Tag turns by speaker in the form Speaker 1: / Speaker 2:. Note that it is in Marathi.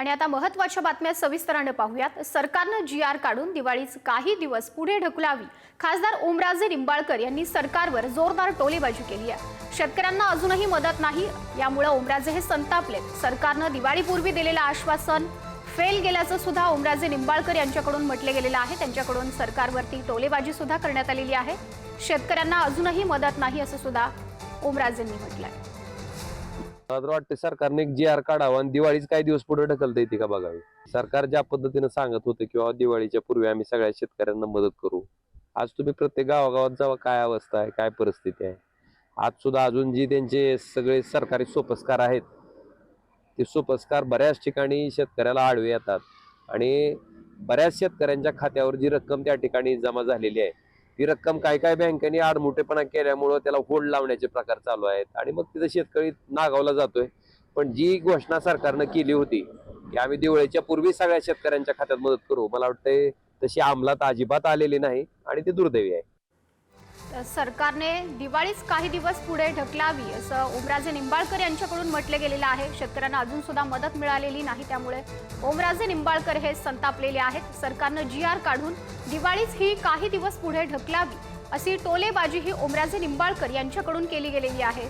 Speaker 1: आणि आता महत्त्वाच्या बातम्या सविस्तराने पाहूयात. सरकारनं जी आर काढून दिवाळीच काही दिवस पुढे ढकलावी. खासदार ओमराजे निंबाळकर यांनी सरकारवर जोरदार टोलेबाजी केली आहे. शेतकऱ्यांना अजूनही मदत नाही यामुळे ओमराजे हे संतापलेत सरकारनं दिवाळीपूर्वी दिलेलं आश्वासन फेल गेल्याचं सुद्धा ओमराजे निंबाळकर यांच्याकडून म्हटले गेलेलं आहे. त्यांच्याकडून सरकारवरती टोलेबाजी सुद्धा करण्यात आलेली आहे. शेतकऱ्यांना अजूनही मदत नाही असं सुद्धा ओमराजेंनी म्हटलं आहे
Speaker 2: मला तर वाटतं सरकारने एक जी आर काढावा आणि दिवाळीच काही दिवस पुढे ढकलता येते का बघावी सरकार ज्या पद्धतीनं सांगत होतं किंवा दिवाळीच्या पूर्वी आम्ही सगळ्या शेतकऱ्यांना मदत करू. आज तुम्ही प्रत्येक गावागावात जावा काय अवस्था आहे काय परिस्थिती आहे? आज सुद्धा अजून जी त्यांचे सगळे सरकारी सोपस्कार आहेत ते सोपस्कार बऱ्याच ठिकाणी शेतकऱ्याला आडवे येतात. आणि बऱ्याच शेतकऱ्यांच्या खात्यावर जी रक्कम त्या ठिकाणी जमा झालेली आहे ही रक्कम काय काय बँकेने आडमुठेपणा केल्यामुळं त्याला होड लावण्याचे प्रकार चालू आहेत. आणि मग तिथं शेतकरी नागावला जातोय. पण जी घोषणा सरकारनं केली होती की आम्ही दिवाळीच्या पूर्वी सगळ्या शेतकऱ्यांच्या खात्यात मदत करू. मला वाटतंय तशी अंमलात अजिबात आलेली नाही आणि ती दुर्दैवी आहे.
Speaker 1: सरकारने दिवाळीच काही दिवस पुढे ढकलावी असं ओमराजे निंबाळकर यांच्याकडून म्हटले गेलेलं आहे. शेतकऱ्यांना अजून सुद्धा मदत मिळालेली नाही त्यामुळे ओमराजे निंबाळकर हे संतापलेले आहेत. सरकारनं जी आर काढून दिवाळीच ही काही दिवस पुढे ढकलावी अशी टोलेबाजी ही ओमराजे निंबाळकर यांच्याकडून केली गेलेली आहे.